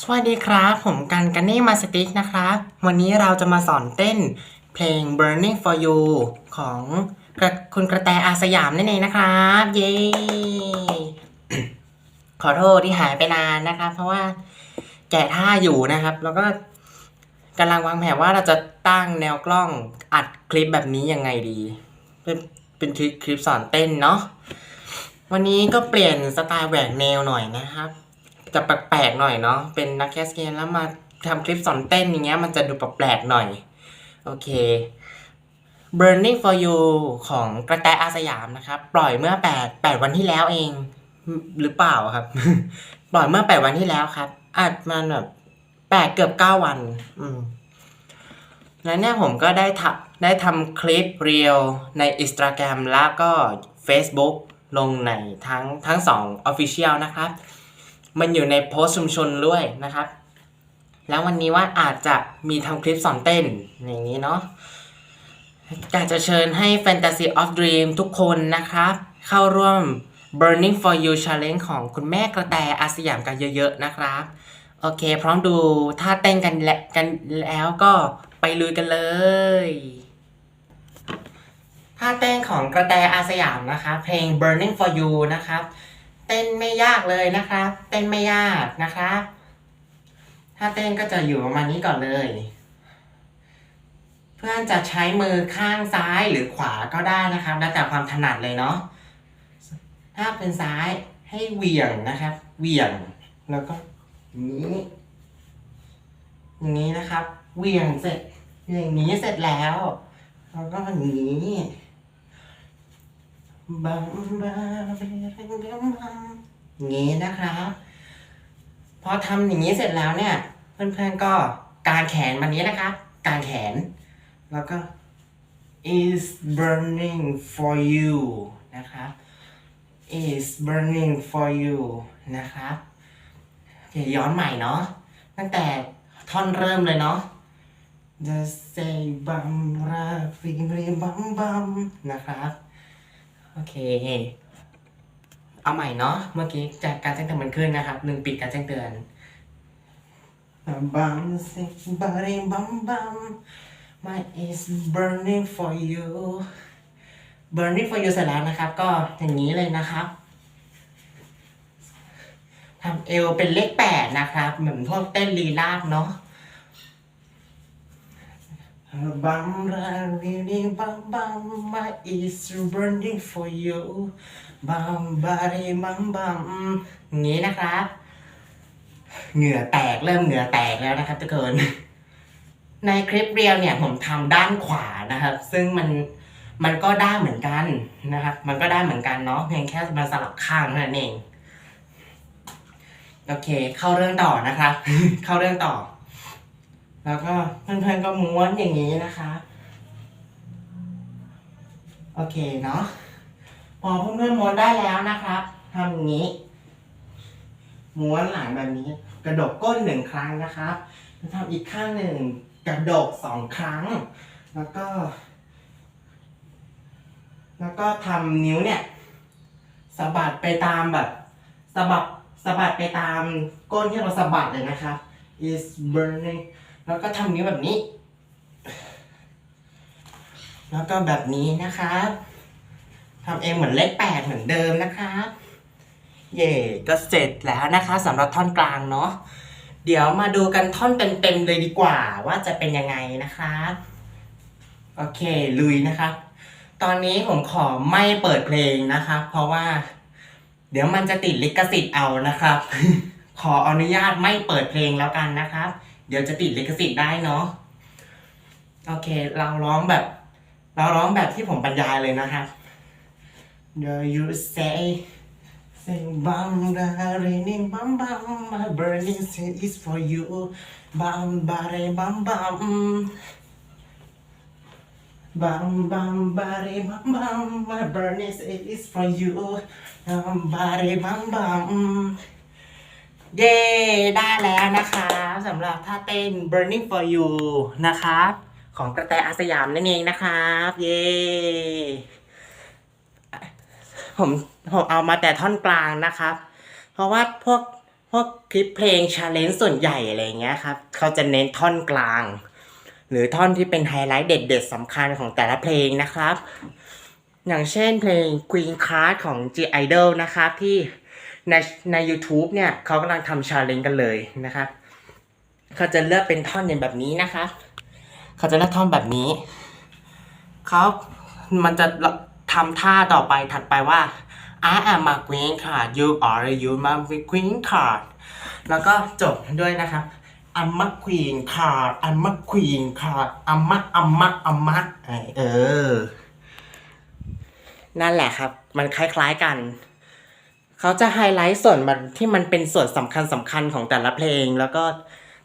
สวัสดีครับ ผมกันกันนี่มาสติกนะครับ วันนี้เราจะมาสอนเต้นเพลง Burning for You ของคุณกระแตอาสยามนั่นเองนะครับ เย้ ขอโทษที่หายไปนานนะครับ เพราะว่าแกะท่าอยู่นะครับ แล้วก็กำลังวางแผนว่าเราจะตั้งแนวกล้องอัดคลิปแบบนี้ยังไงดี เป็นเป็นคลิปสอนเต้นเนาะวันนี้ก็เปลี่ยนสไตล์แหวกแนวหน่อยนะครับ จะแปลกๆหน่อยเนาะเป็นนักแคสเกมแล้วมาทำคลิปสอนเต้นอย่างเงี้ยมันจะดูแปลกๆหน่อย โอเค Burning for You ของกระแตอาสยามนะครับ ปล่อยเมื่อ8 8วันที่แล้วเองหรือเปล่าครับ ปล่อยเมื่อ 8 วันที่แล้วครับอัดมาแบบ8เกือบ 9 วัน อืมแล้วเนี่ยผมก็ได้ทำได้ทำคลิปเรียลใน Instagram แล้วก็ Facebook ลงในทั้งทั้งสอง Official นะครับ มันอยู่ในโพสชุมชนด้วยนะครับ แล้ววันนี้ว่าอาจจะมีทำคลิปสอนเต้นอย่างนี้เนาะอยากจะเชิญให้ Fantasy of Dream ทุกคนนะครับ เข้าร่วม Burning for You Challenge ของคุณแม่กระแตอาสยามกันเยอะๆนะครับ โอเค พร้อมดูท่าเต้นกันและกันแล้วก็ไปลุยกันเลยท่าเต้นของกระแตอาสยามนะคะ เพลง Burning for You นะครับ เต้นไม่ยากเลยนะครับเต้นไม่ยากนะครับถ้าเต้นก็จะอยู่ประมาณนี้ก่อนเลย เพื่อนจะใช้มือข้างซ้ายหรือขวาก็ได้นะครับ แล้วแต่ความถนัดเลยเนาะ ถ้าเป็นซ้ายให้เหวี่ยงนะครับ เหวี่ยง แล้วก็นี้อย่างนี้นะครับ เหวี่ยงเสร็จ อย่างนี้เสร็จแล้ว แล้วก็อย่างนี้ บัมบาเบรงบัมบัมอย่างนี้นะครับ พอทำอย่างนี้เสร็จแล้วเนี่ย เพื่อนๆก็กางแขนแบบนี้นะครับกางแขน แล้วก็ is burning for you นะครับ is burning for you นะครับโอเคย้อนใหม่เนาะตั้งแต่ท่อนเริ่มเลยเนาะ just say bum ra fi ri bum bum นะครับ โอเค เอาใหม่เนาะ เมื่อกี้จากการแจ้งเตือนมันขึ้นนะครับลืมปิดการแจ้งเตือนบัมสิบาริบัมบัม my is burning for you burning for you เสร็จแล้วนะครับ ก็อย่างนี้เลยนะครับทำเอวเป็นเลขแปดนะครับ เหมือนพวกเต้นลีลาดเนาะ บัมรารีรีบัมบัม my is burning for you บัมบารีบัมบัมอย่างนี้นะครับ เหงื่อแตกเริ่มเหงื่อแตกแล้วนะครับทุกคนในคลิปเรียวเนี่ยผมทำด้านขวานะครับ ซึ่งมันมันก็ได้เหมือนกันนะครับ มันก็ได้เหมือนกันเนาะเพียงแค่มาสลับข้างนั้นเอง โอเค เข้าเรื่องต่อนะครับ เข้าเรื่องต่อ แล้วก็เพื่อนๆก็ม้วนอย่างนี้นะคะ โอเคเนาะพอเพื่อนๆม้วนได้แล้วนะครับทำอย่างนี้ ม้วนหลังแบบนี้ กระดกก้นหนึ่งครั้งนะครับแล้วทำอีกข้างหนึ่งกระดกสองครั้ง แล้วก็ แล้วก็ทำนิ้วเนี่ยสะบัดไปตามแบบสะบัดสะบัดไปตามก้นที่เราสะบัดเลยนะครับ is burning แล้วก็ทำนิ้วแบบนี้ แล้วก็แบบนี้นะครับทำเองเหมือนเลขแปดเหมือนเดิมนะครับเย่ก็เสร็จแล้วนะคะสำหรับท่อนกลางเนาะเดี๋ยวมาดูกันท่อนเต็มๆเลยดีกว่าว่าจะเป็นยังไงนะครับโอเคลุยนะครับตอนนี้ผมขอไม่เปิดเพลงนะครับเพราะว่า เดี๋ยวมันจะติดลิขสิทธิ์เอานะครับ ขออนุญาตไม่เปิดเพลงแล้วกันนะครับ ดี๋ยวจะติดลิขสิทธิ์ได้เนาะโอเค เราร้องแบบ เราร้องแบบที่ผมบรรยายเลยนะครับ Do you say Say bum da raining bum bum my burning say is for you bum bare bum bum bum bum bare bum bum my burning say is for you bum bare bum bum เย้ได้แล้วนะคะสำหรับท่าเต้น Burning for You นะครับ ของกระแตอาสยามนั่นเองนะครับเย้ผมผมเอามาแต่ท่อนกลางนะครับ เพราะว่าพวกพวกคลิปเพลงชาเลนจ์ส่วนใหญ่อะไรเงี้ยครับเขาจะเน้นท่อนกลาง หรือท่อนที่เป็นไฮไลท์เด็ดๆสำคัญของแต่ละเพลงนะครับ อย่างเช่นเพลง Queen Card ของ G Idol นะครับที่ ในใน u t u b e เนี่ยเขากำลังทำชาเลนจ์กันเลยนะครับเขาจะเลือกเป็นท่อนอย่างแบบนี้นะครับเขาจะเลือกท่อนแบบนี้เขามันจะทำท่าต่อไปถัดไปว่า I am a queen card you are you m a queen card แล้วก็จบด้วยนะครับ I'm a queen card I'm a queen card I'm a I'm a I'm a เออ นั่นแหละครับ มันคล้ายๆกัน เขาจะไฮไลท์ส่วนมันที่มันเป็นส่วนสำคัญสำคัญของแต่ละเพลง แล้วก็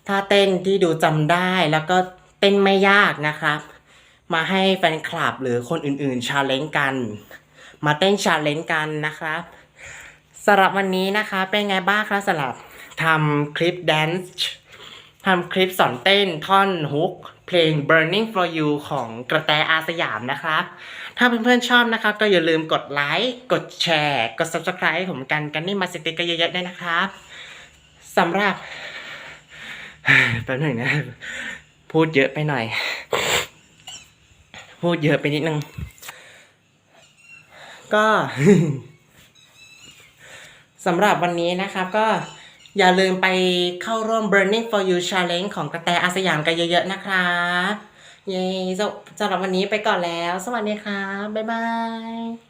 ท่าเต้นที่ดูจำได้แล้วก็เต้นไม่ยากนะครับ มาให้แฟนคลับหรือคนอื่นๆชาเลนจ์กัน มาเต้นชาเลนจ์กันนะครับสำหรับวันนี้นะคะเป็นไงบ้างครับสำหรับทำคลิปแดนซ์ ทำคลิปสอนเต้นท่อนฮุก เพลง Burning for You ของกระแตอาสยามนะครับ ถ้าเพื่อนๆชอบนะครับ ก็อย่าลืมกดไลค์ กดแชร์ กด subscribe ผมกันกันนี่มาสติกร์เยอะๆด้วยนะครับสำหรับแป๊บหนึ่งนะ พูดเยอะไปหน่อย พูดเยอะไปนิดนึง ก็สำหรับวันนี้นะครับก็ อย่าลืมไปเข้าร่วม Burning for You Challenge ของกระแตอาสยามกันเยอะๆนะครับเย้สำสำหรับวันนี้ไปก่อนแล้ว สวัสดีครับบ๊ายบาย